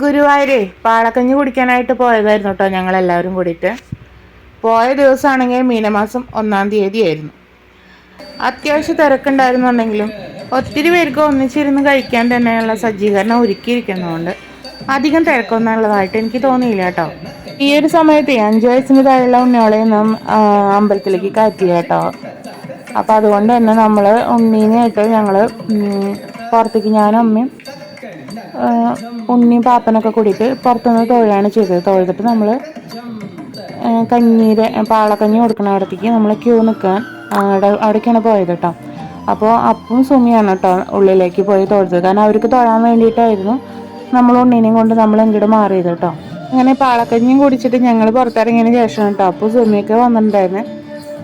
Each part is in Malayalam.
ഗുരുവായൂരേ പാളക്കഞ്ഞ് കുടിക്കാനായിട്ട് പോയതായിരുന്നു കേട്ടോ ഞങ്ങളെല്ലാവരും കൂടിയിട്ട്. പോയ ദിവസമാണെങ്കിൽ മീനമാസം ഒന്നാം തീയതി ആയിരുന്നു അത്യാവശ്യം തിരക്കുണ്ടായിരുന്നുണ്ടെങ്കിലും ഒത്തിരി പേർക്ക് ഒന്നിച്ചിരുന്ന് കഴിക്കാൻ തന്നെയുള്ള സജ്ജീകരണം ഒരുക്കിയിരിക്കുന്നതുകൊണ്ട് അധികം തിരക്കൊന്നുള്ളതായിട്ട് എനിക്ക് തോന്നിയില്ല കേട്ടോ. ഈ ഒരു സമയത്ത് അഞ്ചു വയസ്സിന് താഴെയുള്ള ഉണ്ണിയോളെയൊന്നും അമ്പലത്തിലേക്ക് കയറ്റില്ല കേട്ടോ. അപ്പം അതുകൊണ്ട് തന്നെ നമ്മൾ ഉണ്ണീനായിട്ട് ഞങ്ങൾ പുറത്തേക്ക് ഞാനും അമ്മയും ഉണ്ണിയും പാപ്പനൊക്കെ കൂടിയിട്ട് പുറത്തുനിന്ന് തൊഴുകയാണ് ചെയ്തത്. തൊഴുതിട്ട് നമ്മൾ കഞ്ഞീര് പാളക്കഞ്ഞി കൊടുക്കണ അവിടത്തേക്ക് നമ്മൾ ക്യൂ നിൽക്കാൻ അവിടെ അവിടേക്കാണ് പോയത് കേട്ടോ അപ്പോൾ അപ്പും സുമിയാണ് കേട്ടോ ഉള്ളിലേക്ക് പോയി തൊഴുതത്. കാരണം അവർക്ക് തൊഴാൻ വേണ്ടിയിട്ടായിരുന്നു നമ്മൾ ഉണ്ണീനെയും കൊണ്ട് നമ്മൾ ഇങ്ങോട്ട് മാറിയത് കേട്ടോ അങ്ങനെ പാളക്കഞ്ഞിയും കുടിച്ചിട്ട് ഞങ്ങൾ പുറത്തിറങ്ങിയതിന് ശേഷം കേട്ടോ അപ്പോൾ സുമിയൊക്കെ വന്നിട്ടുണ്ടായിരുന്നു.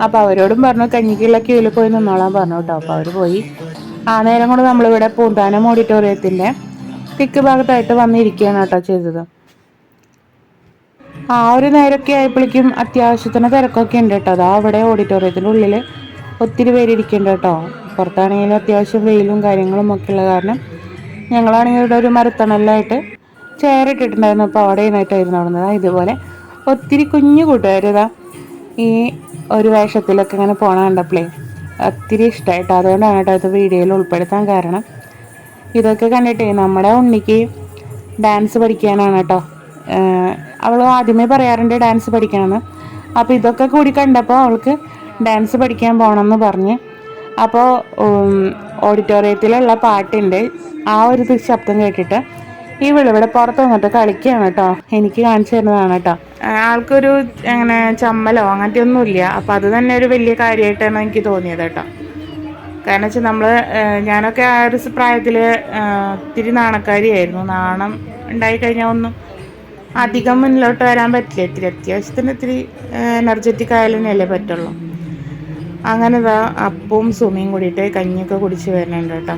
അപ്പോൾ അവരോടും പറഞ്ഞു കഞ്ഞിക്കുള്ള ക്യൂവിൽ പോയി നിന്നോളാൻ പറഞ്ഞു കേട്ടോ അപ്പോൾ അവർ പോയി. ആ നേരം കൊണ്ട് നമ്മളിവിടെ പൂന്താനം ഓഡിറ്റോറിയത്തിന്റെ തെക്ക് ഭാഗത്തായിട്ട് വന്നിരിക്കുകയാണ് കേട്ടോ ചെയ്തത്. ആ ഒരു നേരമൊക്കെ ആയപ്പോഴേക്കും അത്യാവശ്യത്തിന് തിരക്കൊക്കെ ഉണ്ട് കേട്ടോ. അതാ അവിടെ ഓഡിറ്റോറിയത്തിന്റെ ഉള്ളിൽ ഒത്തിരി പേര് ഇരിക്കുന്നുണ്ട് കേട്ടോ. പുറത്താണെങ്കിലും അത്യാവശ്യം വെയിലും കാര്യങ്ങളും ഒക്കെ ഉള്ള കാരണം ഞങ്ങളാണെങ്കിൽ ഇവിടെ ഒരു മരത്തണലായിട്ട് ചെയർ അപ്പോൾ അവിടെ ഇരുന്നിട്ടായിരുന്നു അവിടെ നിന്ന് ഇതുപോലെ ഒത്തിരി കുഞ്ഞു കൂട്ടുകാരിതാ ഈ ഒരു വേഷത്തിലൊക്കെ ഇങ്ങനെ പോകണ കണ്ടപ്പോഴേ ഒത്തിരി ഇഷ്ടമായിട്ടോ അതുകൊണ്ടാണ് കേട്ടോ ഇത് വീഡിയോയിൽ ഉൾപ്പെടുത്താൻ കാരണം ഇതൊക്കെ കണ്ടിട്ടേ നമ്മുടെ ഉണ്ണിക്ക് ഡാൻസ് പഠിക്കാനാണ് കേട്ടോ അവൾ ആദ്യമേ പറയാറുണ്ട് ഡാൻസ് പഠിക്കണമെന്ന് അപ്പോൾ ഇതൊക്കെ കൂടി കണ്ടപ്പോൾ അവൾക്ക് ഡാൻസ് പഠിക്കാൻ പോകണമെന്ന് പറഞ്ഞ്. അപ്പോൾ ഓഡിറ്റോറിയത്തിലുള്ള പാട്ടിന്റെ ആ ഒരു ശബ്ദം കേട്ടിട്ട് ഇവിടെ പുറത്ത് വന്നിട്ട് കളിക്കുകയാണ് കേട്ടോ എനിക്ക് കാണിച്ചു തരുന്നതാണ് കേട്ടോ ആൾക്കൊരു അങ്ങനെ ചമ്മലോ അങ്ങനത്തെ ഒന്നുമില്ല. അപ്പോൾ അത് തന്നെ ഒരു വലിയ കാര്യമായിട്ടാണ് എനിക്ക് തോന്നിയത് കേട്ടോ കാരണം വെച്ചാൽ നമ്മൾ ഞാനൊക്കെ ആ ഒരു പ്രായത്തിൽ ഒത്തിരി നാണക്കാരിയായിരുന്നു. നാണം ഉണ്ടായിക്കഴിഞ്ഞാൽ ഒന്നും അധികം മുന്നിലോട്ട് വരാൻ പറ്റില്ല. ഇത്തിരി അത്യാവശ്യത്തിന് ഇത്തിരി എനർജറ്റിക് ആയാലേ പറ്റുള്ളൂ. അങ്ങനെ ഇതാ അപ്പവും സുമിയും കൂടിയിട്ട് കഞ്ഞിയൊക്കെ കുടിച്ച് വരുന്നുണ്ട് കേട്ടോ.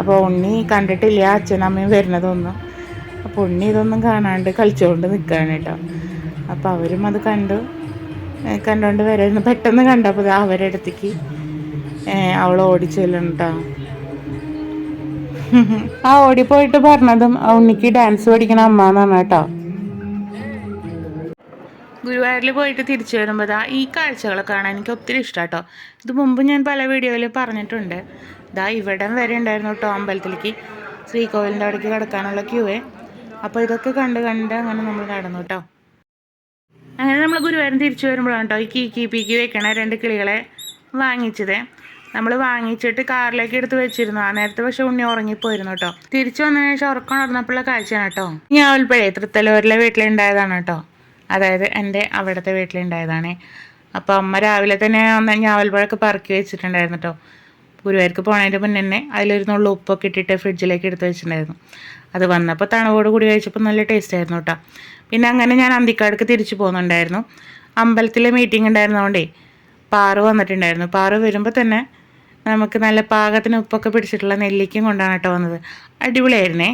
അപ്പോൾ ഉണ്ണി കണ്ടിട്ടില്ല അച്ഛനമ്മയും വരുന്നതൊന്നും. അപ്പോൾ ഉണ്ണി ഇതൊന്നും കാണാണ്ട് കളിച്ചുകൊണ്ട് നിൽക്കുകയാണ് കേട്ടോ. അപ്പോൾ അവരും അത് കണ്ടു. കണ്ടുകൊണ്ട് വരുന്നു പെട്ടെന്ന് കണ്ടപ്പോൾ അവരുടെ അടുത്തേക്ക് അവൾ ഓടിച്ചു കേട്ടോ ആ ഓടിപ്പോയിട്ട് പറഞ്ഞതും ഉണ്ണിക്ക് ഡാൻസ് പഠിക്കണ അമ്മ എന്നാണ് കേട്ടോ. ഗുരുവായൂരിൽ പോയിട്ട് തിരിച്ചു വരുമ്പോൾ ദാ ഈ കാഴ്ചകൾ കാണാൻ എനിക്ക് ഒത്തിരി ഇഷ്ടം കേട്ടോ. ഇത് മുമ്പ് ഞാൻ പല വീഡിയോയിൽ പറഞ്ഞിട്ടുണ്ട്. ദാ ഇവിടം വരെ ഉണ്ടായിരുന്നു കേട്ടോ അമ്പലത്തിലേക്ക്. ശ്രീകോവിലിന്റെ അവിടേക്ക് കിടക്കാനുള്ള ക്യൂവേ അപ്പോൾ ഇതൊക്കെ കണ്ട് കണ്ട് അങ്ങനെ നമ്മൾ നടന്നു കേട്ടോ. അങ്ങനെ നമ്മൾ ഗുരുവായൂരം തിരിച്ചു വരുമ്പോഴാണ് കേട്ടോ ഈ കീ കീ പീക്കി വെക്കണ രണ്ട് കിളികളെ വാങ്ങിച്ചത്. നമ്മൾ വാങ്ങിച്ചിട്ട് കാറിലേക്ക് എടുത്ത് വെച്ചിരുന്നു. ആ നേരത്തെ പക്ഷെ ഉണ്ണി ഉറങ്ങിപ്പോയിരുന്നു കേട്ടോ തിരിച്ചു വന്നതിന് ശേഷം ഉറക്കം നടന്നപ്പോഴുള്ള കാഴ്ചയാണ് കേട്ടോ ഞാവൽപ്പഴേ തൃത്തലൂരിലെ വീട്ടിലുണ്ടായതാണ് കേട്ടോ അതായത് എന്റെ അവിടുത്തെ വീട്ടിലുണ്ടായതാണ്. അപ്പോൾ അമ്മ രാവിലെ തന്നെ ഒന്ന് ഞാവൽപ്പഴമൊക്കെ പറക്കി വെച്ചിട്ടുണ്ടായിരുന്നു കേട്ടോ ഗുരുവായൂർക്ക് പോണതിന്റെ മുന്നേ തന്നെ അതിലൊരു നുള്ളു ഉപ്പൊക്കെ ഇട്ടിട്ട് ഫ്രിഡ്ജിലേക്ക് എടുത്ത് വെച്ചിട്ടുണ്ടായിരുന്നു. അത് വന്നപ്പോൾ തണവോട് കൂടി കഴിച്ചപ്പോൾ നല്ല ടേസ്റ്റ് ആയിരുന്നു കേട്ടോ പിന്നെ അങ്ങനെ ഞാൻ അന്തിക്കാടക്ക് തിരിച്ചു പോകുന്നുണ്ടായിരുന്നു അമ്പലത്തിലെ മീറ്റിംഗ് ഉണ്ടായിരുന്നതുകൊണ്ടേ പാറു വന്നിട്ടുണ്ടായിരുന്നു. പാറു വരുമ്പോൾ തന്നെ നമുക്ക് നല്ല പാകത്തിന് ഉപ്പൊക്കെ പിടിച്ചിട്ടുള്ള നെല്ലിക്കയും കൊണ്ടാണ് കേട്ടോ വന്നത്. അടിപൊളിയായിരുന്നേ.